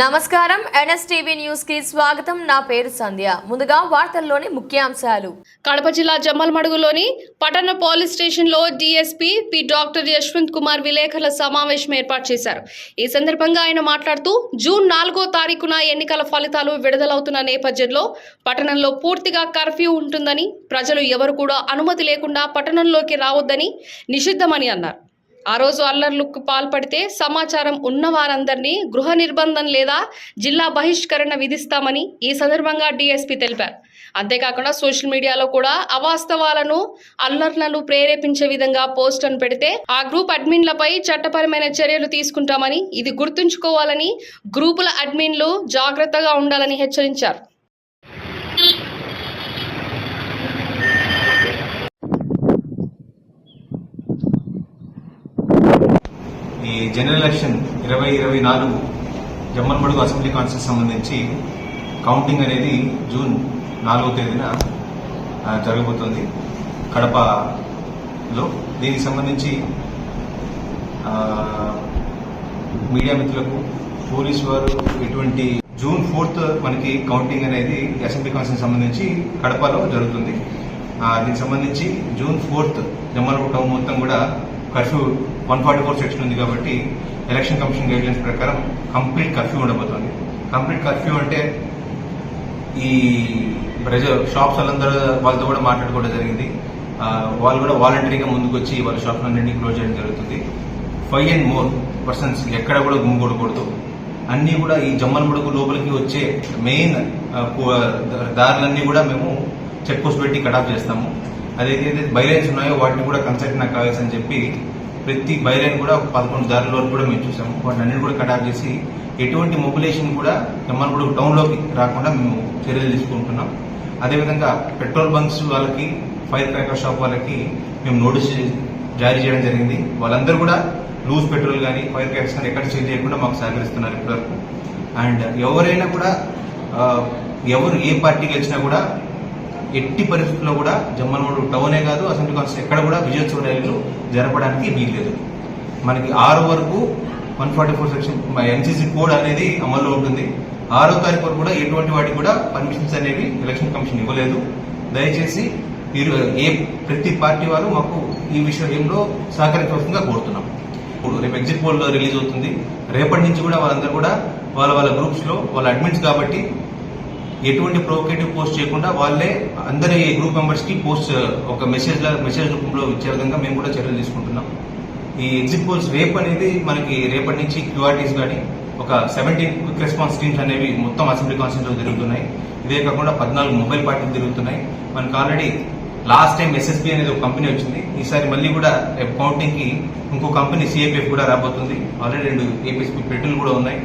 నమస్కారం. ఎన్ఎస్టీవీ న్యూస్కి స్వాగతం. నా పేరు సంధ్య. ముందుగా వార్తల్లోని ముఖ్యాంశాలు. కడప జిల్లా జమ్మలమడుగులోని పట్టణ పోలీస్ స్టేషన్లో DSP P doctor Yashwant Kumar విలేకరుల సమావేశం ఏర్పాటు చేశారు. ఈ సందర్భంగా ఆయన మాట్లాడుతూ జూన్ నాలుగో తారీఖున ఎన్నికల ఫలితాలు విడుదలవుతున్న నేపథ్యంలో పట్టణంలో పూర్తిగా కర్ఫ్యూ ఉంటుందని ప్రజలు ఎవరు కూడా అనుమతి లేకుండా పట్టణంలోకి రావద్దని నిషిద్ధమని అన్నారు. ఆ రోజు అల్లర్లకు పాల్పడితే సమాచారం ఉన్న వారందరినీ గృహ నిర్బంధం లేదా జిల్లా బహిష్కరణ విధిస్తామని ఈ సందర్భంగా డీఎస్పీ తెలిపారు. అంతేకాకుండా సోషల్ మీడియాలో కూడా అవాస్తవాలను అల్లర్లను ప్రేరేపించే విధంగా పోస్టులను పెడితే ఆ గ్రూప్ అడ్మిన్లపై చట్టపరమైన చర్యలు తీసుకుంటామని ఇది గుర్తుంచుకోవాలని గ్రూపుల అడ్మిన్లు జాగ్రత్తగా ఉండాలని హెచ్చరించారు. ఈ జనరల్ ఎలక్షన్ ఇరవై ఇరవై నాలుగు జమ్మన్మడుగు అసెంబ్లీ కాన్స్టిట్యూన్స్ సంబంధించి కౌంటింగ్ అనేది జూన్ నాలుగో తేదీన ఆ, జరగబోతోంది. కడపలో దీనికి సంబంధించి మీడియా మిత్రులకు పోలీసు వారు ఎటువంటి జూన్ ఫోర్త్ మనకి కౌంటింగ్ అనేది అసెంబ్లీ కాన్స్టిట్యూన్స్ సంబంధించి కడపలో జరుగుతుంది. దీనికి సంబంధించి జూన్ ఫోర్త్ జమ్మలమడుగు మొత్తం కూడా curfew one forty four section ఉంది కాబట్టి ఎలక్షన్ కమిషన్ గైడ్లైన్స్ ప్రకారం కంప్లీట్ కర్ఫ్యూ ఉండబోతోంది. కంప్లీట్ కర్ఫ్యూ అంటే ఈ ప్రజ షాప్స్ వాళ్ళందరూ వాళ్ళతో కూడా మాట్లాడుకోవడం జరిగింది. వాళ్ళు కూడా వాలంటరీగా ముందుకు వచ్చి వాళ్ళ షాప్ అన్నింటినీ క్లోజ్ చేయడం జరుగుతుంది. ఫైవ్ అండ్ మోర్ పర్సన్స్ ఎక్కడ కూడా గుమ్మికూడకూడదు అన్నీ కూడా ఈ జమ్మలమడుగు లోపలికి వచ్చే మెయిన్ దారులన్నీ కూడా మేము చెక్ పోస్ట్ పెట్టి కటాఫ్ చేస్తాము. అదేదైతే బైలైన్స్ ఉన్నాయో వాటిని కూడా కన్సల్ట్ నాకు కావాల్సి అని చెప్పి ప్రతి బైలైన్ కూడా ఒక పదకొండు దారుల వరకు కూడా మేము చూసాము. వాటిని అన్నిటి కూడా కటాఫ్ చేసి ఎటువంటి మొబిలేషన్ కూడా జమ్మలమడుగు టౌన్లోకి రాకుండా మేము చర్యలు తీసుకుంటున్నాం. అదేవిధంగా పెట్రోల్ బంక్స్ వాళ్ళకి ఫైర్ క్రాకర్ షాప్ వాళ్ళకి మేము నోటీస్ జారీ చేయడం జరిగింది. వాళ్ళందరూ కూడా లూజ్ పెట్రోల్ కానీ ఫైర్ క్రాకర్స్ కానీ ఎక్కడ చేంజ్ చేయకుండా మాకు సహకరిస్తున్నారు ఇప్పటివరకు. అండ్ ఎవరైనా కూడా ఎవరు ఏ పార్టీకి వచ్చినా కూడా ఎట్టి పరిస్థితుల్లో కూడా జమ్మలమూడు టౌనే కాదు అసెంబ్లీ కాన్స్టిట్యూషన్ ఎక్కడ కూడా విజయోత్సవ ర్యాలీలు జరపడానికి వీల్లేదు మనకి ఆరు వరకు one forty four section NCC code అనేది అమల్లో ఉంటుంది. ఆరో తారీఖు వరకు కూడా ఎటువంటి వాటికి కూడా పర్మిషన్స్ అనేవి ఎలక్షన్ కమిషన్ ఇవ్వలేదు. దయచేసి మీరు ఏ ప్రతి పార్టీ వారు మాకు ఈ విషయంలో సహకరించవలసిందిగా కోరుతున్నాం. ఇప్పుడు రేపు ఎగ్జిట్ పోల్ రిలీజ్ అవుతుంది. రేపటి నుంచి కూడా వాళ్ళందరూ కూడా వాళ్ళ వాళ్ళ గ్రూప్స్లో వాళ్ళ అడ్మిన్స్ కాబట్టి ఎటువంటి ప్రొవోకేటివ్ పోస్ట్ చేయకుండా వాళ్ళే అందరి గ్రూప్ మెంబర్స్కి పోస్ట్ ఒక మెసేజ్ మెసేజ్ రూపంలో ఇచ్చే విధంగా మేము కూడా చర్యలు తీసుకుంటున్నాం ఈ ఎగ్జిట్ పోల్స్ రేపు అనేది మనకి రేపటి నుంచి క్యూఆర్టీస్ కానీ ఒక సెవెంటీన్ క్విక్ రెస్పాన్స్ టీమ్స్ అనేవి మొత్తం అసెంబ్లీ కాన్స్టిట్యూషన్ జరుగుతున్నాయి ఇదే కాకుండా పద్నాలుగు మొబైల్ పార్టీలు జరుగుతున్నాయి మనకి ఆల్రెడీ లాస్ట్ టైం ఎస్ఎస్బి అనేది ఒక కంపెనీ వచ్చింది ఈసారి మళ్ళీ కూడా రేపు కౌంటింగ్కి ఇంకో కంపెనీ సిఐపిఎఫ్ కూడా రాబోతుంది ఆల్రెడీ రెండు ఏపీఎస్పీ పెట్టులు కూడా ఉన్నాయి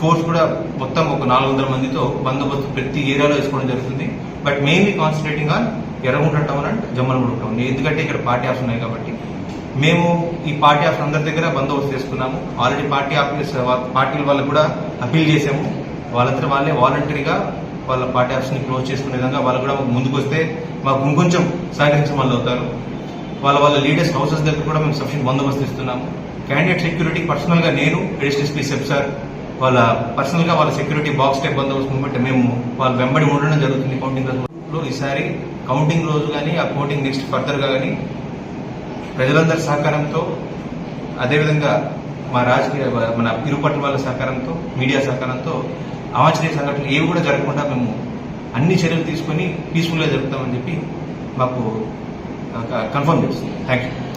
ఫోర్స్ కూడా మొత్తం ఒక నాలుగు వందల మందితో బందోబస్తు ప్రతి ఏరియాలో వేసుకోవడం జరుగుతుంది. But mainly concentrating on Erragunta town and Jammalamudu town ఎందుకంటే ఇక్కడ పార్టీ ఆఫ్స్ ఉన్నాయి కాబట్టి. మేము ఈ పార్టీ ఆఫ్ అందరి దగ్గర బందోబస్తు చేసుకున్నాము. ఆల్రెడీ పార్టీ ఆఫీస్ పార్టీల వాళ్ళకు కూడా అపీల్ చేశాము. వాళ్ళందరూ వాళ్ళే వాలంటరీగా వాళ్ళ పార్టీ ఆఫీస్ని క్లోజ్ చేసుకునే విధంగా వాళ్ళు కూడా ముందుకు వస్తే మాకు ఇంకొంచెం సహకరించిన వాళ్ళు అవుతారు. వాళ్ళ వాళ్ళ లీడర్స్ హౌసెస్ దగ్గర కూడా మేము సఫిషియెంట్ బందోబస్తు ఇస్తున్నాము. క్యాండిడేట్ సెక్యూరిటీ పర్సనల్గా నేను అడిషనల్ ఎస్పీ సెప్ సార్ వాళ్ళ పర్సనల్గా వాళ్ళ సెక్యూరిటీ బాక్స్ టైప్ బందోబస్తు బట్టి మేము వాళ్ళ వెంబడి ఉండడం జరుగుతుంది కౌంటింగ్ రోజులో ఈసారి కౌంటింగ్ రోజు కానీ ఆ కౌంటింగ్ నెక్స్ట్ ఫర్దర్గా కానీ ప్రజలందరి సహకారంతో అదేవిధంగా మా రాజకీయ మన ఇరుపట్ల వాళ్ళ సహకారంతో మీడియా సహకారంతో అవాంఛనీయ సంఘటనలు ఏవి కూడా జరగకుండా మేము అన్ని చర్యలు తీసుకొని పీస్ఫుల్గా జరుపుతామని చెప్పి మాకు కన్ఫర్మ్ చేస్తుంది థ్యాంక్ యూ